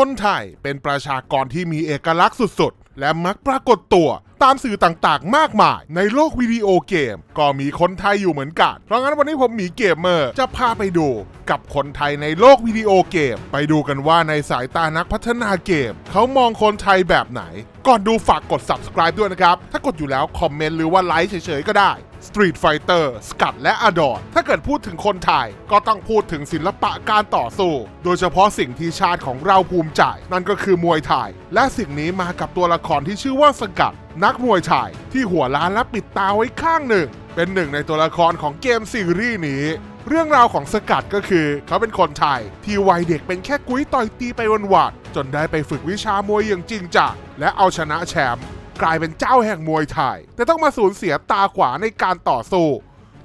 คนไทยเป็นประชากรที่มีเอกลักษณ์สุดๆ และมักปรากฏตัวตามสื่อต่างๆ มากมาย ในโลกวิดีโอเกม ก็มีคนไทยอยู่เหมือนกัน เพราะงั้นวันนี้ผมหมีเกมเมอร์จะพาไปดูกับคนไทยในโลกวิดีโอเกม ไปดูกันว่าในสายตานักพัฒนาเกม เขามองคนไทยแบบไหน ก่อนดูฝากกด subscribe ด้วยนะครับ ถ้ากดอยู่แล้วคอมเมนต์หรือว่าไลค์เฉยๆก็ได้ Street Fighter สกัดและอดอนถ้าเกิดพูดถึงคนไทยก็ต้องพูดถึงศิลปะการต่อสู้ โดยเฉพาะสิ่งที่ชาติของเราภูมิใจ นั่นก็คือมวยไทย และสิ่งนี้มากับตัวละครที่ชื่อว่าสกัด นักมวยไทยที่หัวล้านและปิดตาไว้ข้างหนึ่ง เป็นหนึ่งในตัวละครของเกมซีรีส์นี้เรื่องราวของสกัดก็คือ เขาเป็นคนไทย ที่วัยเด็กเป็นแค่กุ้ยต่อยตีไปวันๆจนได้ไปฝึกวิชามวยอย่างจริงจังและเอาชนะแชมป์ กลายเป็นเจ้าแห่งมวยไทย แต่ต้องมาสูญเสียตาขวาในการต่อสู้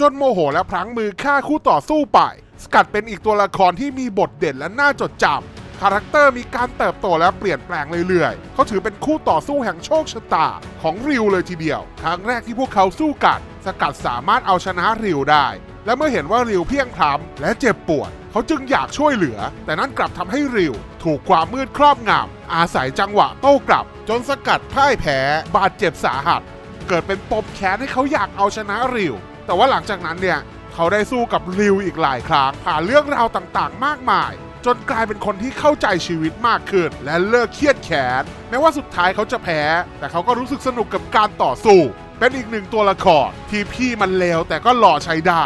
จนโมโหและพลั้งมือฆ่าคู่ต่อสู้ไป สกัดเป็นอีกตัวละครที่มีบทเด่นและน่าจดจำคาแรคเตอร์มีการเติบโตและเปลี่ยนแปลงเรื่อยๆ เขาถือเป็นคู่ต่อสู้แห่งโชคชะตาของริวเลยทีเดียว ครั้งแรกที่พวกเขาสู้กัน สกัดสามารถเอาชนะริวได้ และเมื่อเห็นว่าริวเพียงพล้ำและเจ็บปวดเขาจึงอยากช่วยเหลือ แต่นั้นกลับทำให้ริว ถูกความมืดครอบงำอาศัยจังหวะโต้กลับ จนสกัดพ่ายแพ้บาดเจ็บสาหัส เกิดเป็นปมแค้นให้เขาอยากเอาชนะริว แต่ว่าหลังจากนั้นเนี่ยเขาได้สู้กับริวอีกหลายครั้งผ่านเรื่องราวต่างๆ มากมาย จนกลายเป็นคนที่เข้าใจชีวิตมากขึ้น และเลิกเครียดแค้นแม้ว่าสุดท้ายเขาจะแพ้ แต่เขาก็รู้สึกสนุกกับการต่อสู้ เป็นอีกหนึ่งตัวละครที่พี่มันเลวแต่ก็หล่อใช้ได้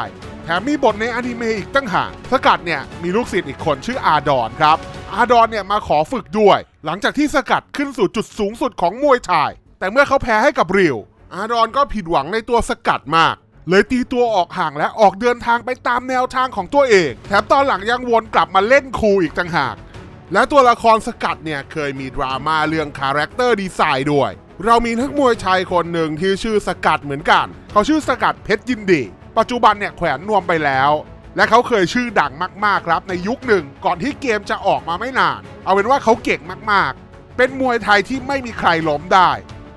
ถมมีบทในอนิเมะอีกตั้งหากสกัดเนี่ยมีลูกศิษย์อีกคนชื่ออาดอนครับ อาดอนเนี่ยมาขอฝึกด้วย หลังจากที่สกัดขึ้นสู่จุดสูงสุดของมวยไทยแต่เมื่อเขาแพ้ให้กับริว อาดอนก็ผิดหวังในตัวสกัดมาก เลยตีตัวออกห่างและออกเดินทางไปตามแนวทางของตัวเอง แถมตอนหลังยังวนกลับมาเล่นครูอีกต่างหาก และตัวละครสกัดเนี่ยเคยมีดราม่าเรื่องคาแรคเตอร์ดีไซน์ด้วยเรามีนักมวยชายคนหนึ่งที่ชื่อสกัดเหมือนกัน เขาชื่อสกัดเพชรยินดี ปัจจุบันเนี่ยแขวนนวมไปแล้ว และเขาเคยชื่อดังมาก ๆ ครับ ในยุคหนึ่งก่อนที่เกมจะออกมาไม่นาน เอาเป็นว่าเขาเก่งมากๆ เป็นมวยไทยที่ไม่มีใครล้มได้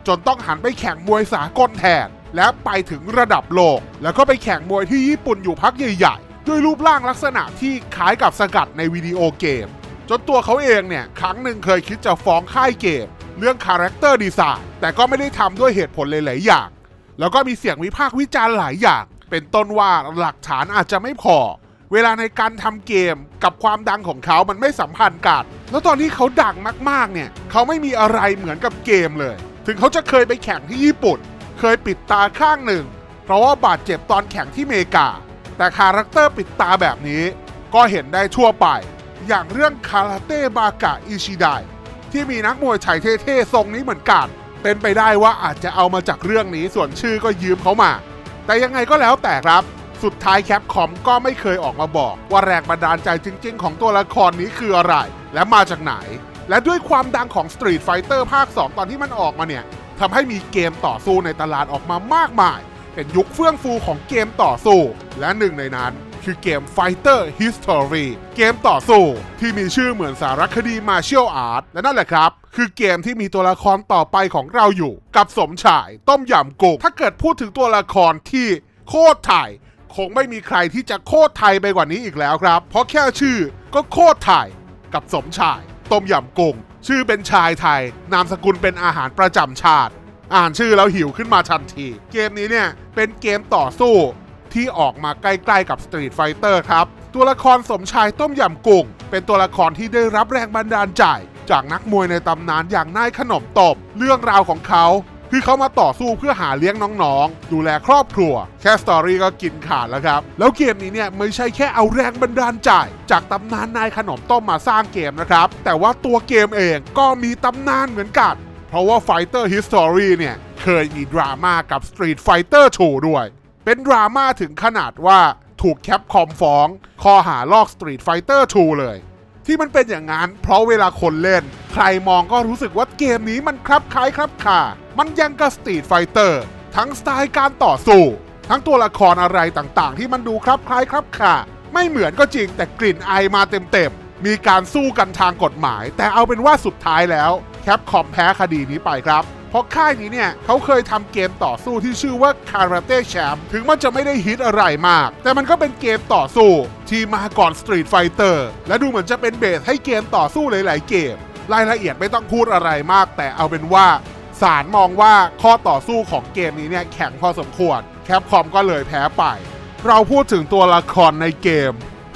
จนต้องหันไปแข่งมวยสากลแทน และไปถึงระดับโลก แล้วก็ไปแข่งมวยที่ญี่ปุ่นอยู่พักใหญ่ๆ ด้วยรูปร่างลักษณะที่คล้ายกับสกัดในวิดีโอเกม จนตัวเขาเองเนี่ยครั้งหนึ่งเคยคิดจะฟ้องค่ายเกมเรื่องคาแรคเตอร์ดีไซน์แต่ก็ไม่ได้ทำด้วยเหตุผลหลายๆอย่าง แล้วก็มีเสียงวิพากษ์วิจารณ์หลายอย่าง เป็นต้นว่าหลักฐานอาจจะไม่พอ เวลาในการทำเกมกับความดังของเขามันไม่สัมพันธ์กัน แล้วตอนที่เขาดังมากๆเนี่ย เขาไม่มีอะไรเหมือนกับเกมเลย ถึงเขาจะเคยไปแข่งที่ญี่ปุ่น เคยปิดตาข้างหนึ่ง เพราะว่าบาดเจ็บตอนแข่งที่เมกา แต่คาแรคเตอร์ปิดตาแบบนี้ ก็เห็นได้ทั่วไป อย่างเรื่องคาราเต้บากะอิชิไดที่มีนักมวยไทยเท่ๆทรงนี้เหมือนกัน เป็นไปได้ว่าอาจจะเอามาจากเรื่องนี้ส่วนชื่อก็ยืมเขามา แต่ยังไงก็แล้วแต่ครับ สุดท้ายแคปคอมก็ไม่เคยออกมาบอกว่าแรงบันดาลใจจริง ๆ ของตัวละครนี้คืออะไร และมาจากไหน และด้วยความดังของ Street Fighter ภาค 2 ตอนที่มันออกมาเนี่ยทำให้มีเกมต่อสู้ในตลาดออกมามากมาย เป็นยุคเฟื่องฟูของเกมต่อสู้และหนึ่งในนั้น คือเกม Fighter History เกมต่อสู้ที่มีชื่อเหมือนสารคดี Martial Art และนั่นแหละครับ คือเกมที่มีตัวละครต่อไปของเราอยู่ กับสมชาย ต้มยำกุ้งถ้าเกิดพูดถึงตัวละครที่โคตรไทยคงไม่มีใครที่จะโคตรไทยไปกว่านี้อีกแล้วครับ เพราะแค่ชื่อก็โคตรไทยกับสมชาย ต้มยำกุ้งชื่อเป็นชายไทย นามสกุลเป็นอาหารประจำชาติ อ่านชื่อแล้วหิวขึ้นมาทันที เกมนี้เนี่ยเป็นเกมต่อสู้ ที่ออกมาใกล้ๆกับ Street Fighter ครับ ตัวละครสมชายต้มยำกุ้ง เป็นตัวละครที่ได้รับแรงบันดาลใจ จากนักมวยในตำนานอย่างนายขนมตบ เรื่องราวของเขา คือเขามาต่อสู้เพื่อหาเลี้ยงน้องๆ ดูแลครอบครัว แค่สตอรี่ก็กินขาดแล้วครับ แล้วเกมนี้เนี่ยไม่ใช่แค่เอาแรงบันดาลใจจากตำนานนายขนมต้มมาสร้างเกมนะครับ แต่ว่าตัวเกมเองก็มีตำนานเหมือนกัน เพราะว่า Fighter History เนี่ยเคยมีดราม่ากับ Street Fighter 2ด้วย เป็นดราม่าถึงขนาดว่าถูกแคปคอมฟ้อง ข้อหาลอก Street Fighter 2 เลย ที่มันเป็นอย่างนั้น เพราะเวลาคนเล่น ใครมองก็รู้สึกว่าเกมนี้มันคลับคล้ายคลับคามันยังกับ Street Fighter ทั้งสไตล์การต่อสู้ ทั้งตัวละครอะไรต่างๆ ที่มันดูคลับคล้ายคลับคาไม่เหมือนก็จริงแต่กลิ่นไอมาเต็มๆ มีการสู้กันทางกฎหมาย แต่เอาเป็นว่าสุดท้ายแล้วแคปคอมแพ้คดีนี้ไปครับ เพราะค่ายนี้เนี่ยเขาเคยทำเกมต่อสู้ที่ชื่อว่า Karate Champ ถึงมันจะไม่ได้ฮิตอะไรมาก แต่มันก็เป็นเกมต่อสู้ที่มาก่อน Street Fighter และดูเหมือนจะเป็นเบสให้เกมต่อสู้หลาย ๆ เกม รายละเอียดไม่ต้องพูดอะไรมาก แต่เอาเป็นว่าศาลมองว่าข้อต่อสู้ของเกมนี้เนี่ยแข็งพอสมควรแคปคอมก็เลยแพ้ไป เราพูดถึงตัวละครในเกม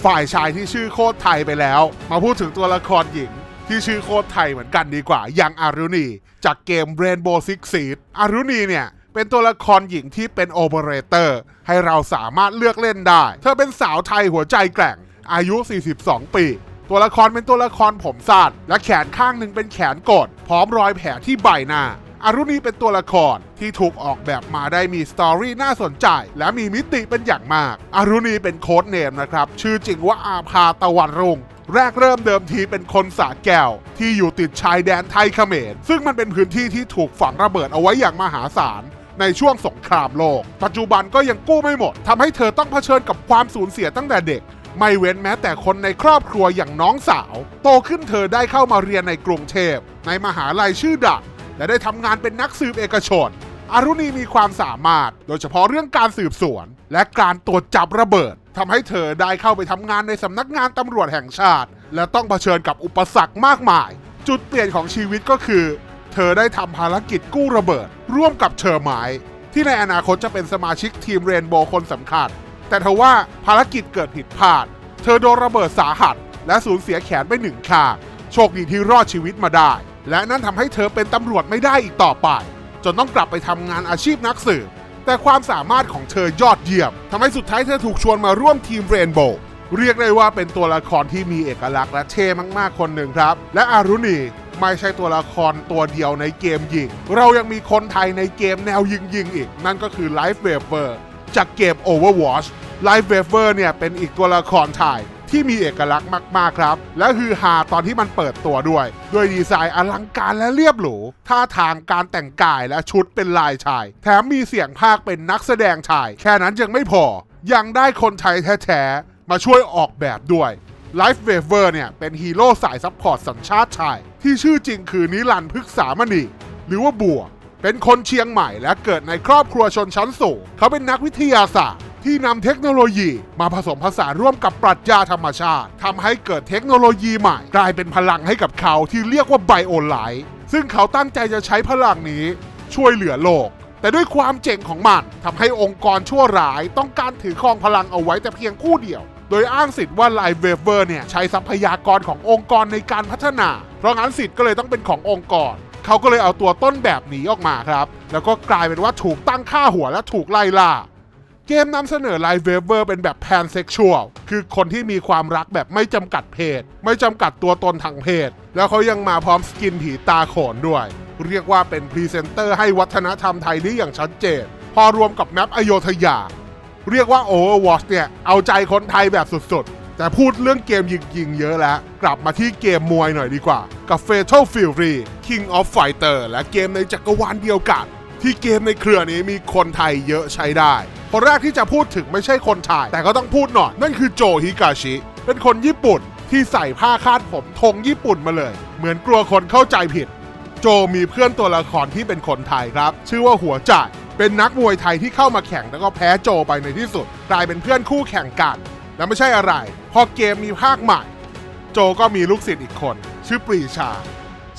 ฝ่ายชายที่ชื่อโคตรไทยไปแล้ว มาพูดถึงตัวละครหญิง ที่ชื่อโคตรไทยเหมือนกันดีกว่า อย่างอารุณี จากเกม Rainbow Six Siege อารุณีเนี่ย เป็นตัวละครหญิงที่เป็นโอเปอเรเตอร์ ให้เราสามารถเลือกเล่นได้ เธอเป็นสาวไทยหัวใจแกร่ง อายุ 42 ปี ตัวละครเป็นตัวละครผมสั้นและแขนข้างหนึ่งเป็นแขนกด พร้อมรอยแผลที่ใบหน้าอารุณีเป็นตัวละครที่ถูกออกแบบมาได้มีสตอรี่น่าสนใจ และมีมิติเป็นอย่างมากอารุณีเป็นโค้ดเนมนะครับ ชื่อจริงว่าอาภาตะวันรุ่ง แรกเริ่มเดิมทีเป็นคนสาแก้ว ที่อยู่ติดชายแดนไทยเขมร ซึ่งมันเป็นพื้นที่ที่ถูกฝังระเบิดเอาไว้อย่างมหาศาลในช่วงสงครามโลก ปัจจุบันก็ยังกู้ไม่หมดทำให้เธอต้องเผชิญกับความสูญเสียตั้งแต่เด็ก ไม่เว้นแม้แต่คนในครอบครัวอย่างน้องสาว โตขึ้นเธอได้เข้ามาเรียนในกรุงเทพ ในมหาลัยชื่อดังและได้ทำงานเป็นนักสืบเอกชน อารุณีมีความสามารถ โดยเฉพาะเรื่องการสืบสวน และการตรวจจับระเบิด ทำให้เธอได้เข้าไปทำงานในสำนักงานตำรวจแห่งชาติ และต้องเผชิญกับอุปสรรคมากมาย จุดเปลี่ยนของชีวิตก็คือ เธอได้ทำภารกิจกู้ระเบิด ร่วมกับเชอร์ไมล์ที่ในอนาคตจะเป็นสมาชิกทีมเรนโบว์คนสำคัญ แต่ทว่าภารกิจเกิดผิดพลาด เธอโดนระเบิดสาหัส และสูญเสียแขนไปหนึ่งข้างโชคดีที่รอดชีวิตมาได้ และนั่นทำให้เธอเป็นตำรวจไม่ได้อีกต่อไป จนต้องกลับไปทำงานอาชีพนักสืบ แต่ความสามารถของเธอยอดเยี่ยมทำให้สุดท้ายเธอถูกชวนมาร่วมทีมเรนโบว์เรียกได้ว่าเป็นตัวละครที่มีเอกลักษณ์และเท่มากๆคนหนึ่งครับ และอารุณีไม่ใช่ตัวละครตัวเดียวในเกมยิง เรายังมีคนไทยในเกมแนวยิงยิงอีก นั่นก็คือ Life Waver จากเกม Overwatch Life Waver เนี่ยเป็นอีกตัวละครไทย ที่มีเอกลักษณ์มากๆครับ และฮือฮาตอนที่มันเปิดตัวด้วย ด้วยดีไซน์อลังการและเรียบหรูท่าทางการแต่งกายและชุดเป็นลายชาย แถมมีเสียงภาคเป็นนักแสดงชาย แค่นั้นยังไม่พอ ยังได้คนไทยแท้ๆมาช่วยออกแบบด้วย Life Waver เนี่ยเป็นฮีโร่สายซัพพอร์ตสัญชาติชาย ที่ชื่อจริงคือนิรันพฤกษามณีหรือว่าบัว เป็นคนเชียงใหม่และเกิดในครอบครัวชนชั้นสูงเขาเป็นนักวิทยาศาสตร์ ที่นำเทคโนโลยีมาผสมผสานร่วมกับปรัชญาธรรมชาติทำให้เกิดเทคโนโลยีใหม่ กลายเป็นพลังให้กับเขาที่เรียกว่าไบโอไลท์ซึ่งเขาตั้งใจจะใช้พลังนี้ช่วยเหลือโลก แต่ด้วยความเจ๋งของมันทำให้องค์กรชั่วร้ายต้องการถือครองพลังเอาไว้แต่เพียงผู้เดียว โดยอ้างสิทธิ์ว่าไลเวเวอร์เนี่ยใช้ทรัพยากรขององค์กรในการพัฒนา เพราะงั้นสิทธิ์ก็เลยต้องเป็นขององค์กรเขาก็เลยเอาตัวต้นแบบหนีออกมาครับ แล้วก็กลายเป็นว่าถูกตั้งค่าหัวและถูกไล่ล่า เกมนำเสนอไลฟ์เวเวอร์เป็นแบบแพนเซ็กชวลคือคนที่มีความรักแบบไม่จำกัดเพศ ไม่จำกัดตัวตนทางเพศ แล้วเขายังมาพร้อมสกินผีตาโขนด้วย เรียกว่าเป็นพรีเซนเตอร์ให้วัฒนธรรมไทยได้อย่างชัดเจน พอรวมกับแมปอโยธยา เรียกว่า Overwatch เนี่ย เอาใจคนไทยแบบสุดๆ แต่พูดเรื่องเกมยิงๆเยอะแล้ว กลับมาที่เกมมวยหน่อยดีกว่า กับ Fatal Fury King of Fighter และเกมในจักรวาลเดียวกัน ที่เกมในเครือนี้มีคนไทยเยอะใช้ได้ คนแรกที่จะพูดถึงไม่ใช่คนไทย แต่ก็ต้องพูดหน่อย นั่นคือโจฮิกาชิ เป็นคนญี่ปุ่นที่ใส่ผ้าคาดผมธงญี่ปุ่นมาเลย เหมือนกลัวคนเข้าใจผิด โจมีเพื่อนตัวละครที่เป็นคนไทยครับ ชื่อว่าหัวจ่ายเป็นนักมวยไทยที่เข้ามาแข่งแล้วก็แพ้โจไปในที่สุด กลายเป็นเพื่อนคู่แข่งกันและไม่ใช่อะไร พอเกมมีภาคใหม่ โจก็มีลูกศิษย์อีกคน ชื่อปรีชา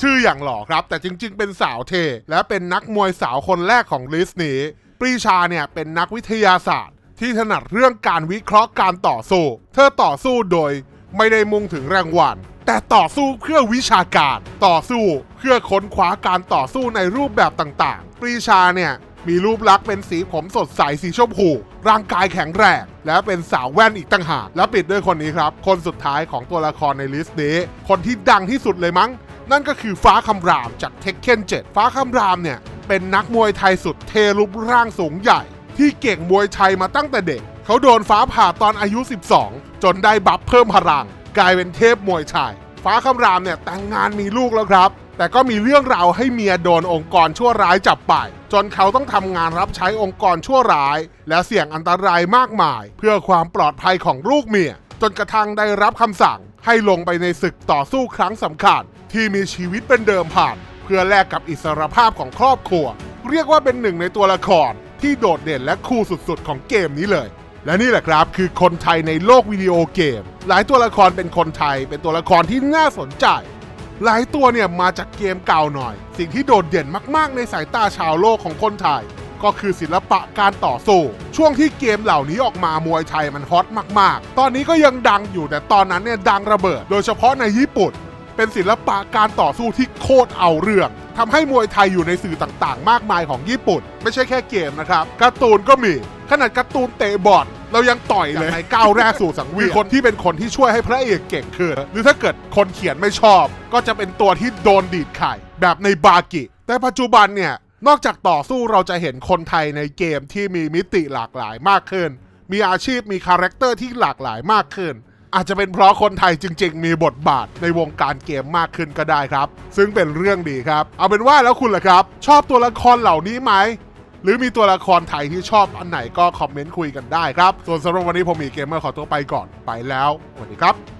ชื่ออย่างหล่อครับ แต่จริงๆ เป็นสาวเท และเป็นนักมวยสาวคนแรกของลิสต์นี้ ปรีชาเนี่ยเป็นนักวิทยาศาสตร์ ที่ถนัดเรื่องการวิเคราะห์การต่อสู้ เธอต่อสู้โดยไม่ได้มุ่งถึงรางวัลแต่ต่อสู้เพื่อวิชาการ ต่อสู้เพื่อค้นคว้าการต่อสู้ในรูปแบบต่างๆ ปรีชาเนี่ยมีรูปลักษณ์เป็นสีผมสดใสสีชมพู ร่างกายแข็งแรง และเป็นสาวแว่นอีกต่างหาก และปิดด้วยคนนี้ครับ คนสุดท้ายของตัวละครในลิสต์นี้ คนที่ดังที่สุดเลยมั้ง นั่นก็คือฟ้าคำรามจากเทคเคน7ฟ้าคำรามเนี่ย เป็นนักมวยไทยสุดเทรูปร่างสูงใหญ่ ที่เก่งมวยไทยมาตั้งแต่เด็ก เขาโดนฟ้าผ่าตอนอายุ 12 จนได้บัฟเพิ่มพลัง กลายเป็นเทพมวยไทยฟ้าคำรามเนี่ยแต่งงานมีลูกแล้วครับ แต่ก็มีเรื่องราวให้เมียโดนองค์กรชั่วร้ายจับไป จนเขาต้องทำงานรับใช้องค์กรชั่วร้าย และเสี่ยงอันตรายมากมาย เพื่อความปลอดภัยของลูกเมียจนกระทั่งได้รับคำสั่งให้ลงไปในศึกต่อสู้ครั้งสำคัญ ที่มีชีวิตเป็นเดิมผ่าน เพื่อแลกกับอิสรภาพของครอบครัว เรียกว่าเป็นหนึ่งในตัวละครที่โดดเด่นและคูลสุดๆ ของเกมนี้เลย และนี่แหละครับคือคนไทยในโลกวิดีโอเกม หลายตัวละครเป็นคนไทย เป็นตัวละครที่น่าสนใจ หลายตัวเนี่ยมาจากเกมเก่าหน่อย สิ่งที่โดดเด่นมากๆ ในสายตาชาวโลกของคนไทย ก็คือศิลปะการต่อสู้ ช่วงที่เกมเหล่านี้ออกมามวยไทยมันฮอตมากๆ ตอนนี้ก็ยังดังอยู่แต่ตอนนั้นเนี่ยดังระเบิด โดยเฉพาะในญี่ปุ่น เป็นศิลปะการต่อสู้ที่โคตรเอาเรื่องทำให้มวยไทยอยู่ในสื่อต่างๆ มากมายของญี่ปุ่น ไม่ใช่แค่เกมนะครับการ์ตูนก็มี ขนาดการ์ตูนเตะบอลเรายังต่อยเลยในก้าวแรกสู่สังเวียนคนที่เป็นคนที่ช่วยให้พระเอกเก่งขึ้นหรือถ้าเกิดคนเขียนไม่ชอบ ก็จะเป็นตัวที่โดนดีดไข่แบบในบากิ แต่ปัจจุบันเนี่ยนอกจากต่อสู้เราจะเห็นคนไทยในเกมที่มีมิติหลากหลายมากขึ้น มีอาชีพมีคาแรคเตอร์ที่หลากหลายมากขึ้น อาจจะเป็นเพราะคนไทยจริง ๆ มีบทบาทในวงการเกมมากขึ้นก็ได้ครับ ซึ่งเป็นเรื่องดีครับ เอาเป็นว่าแล้วคุณล่ะครับ ชอบตัวละครเหล่านี้ไหมหรือมีตัวละครไทยที่ชอบอันไหนก็คอมเมนต์คุยกันได้ครับ ส่วนสำหรับวันนี้ผมมีเกมเมอร์ขอตัวไปก่อนไปแล้วสวัสดีครับ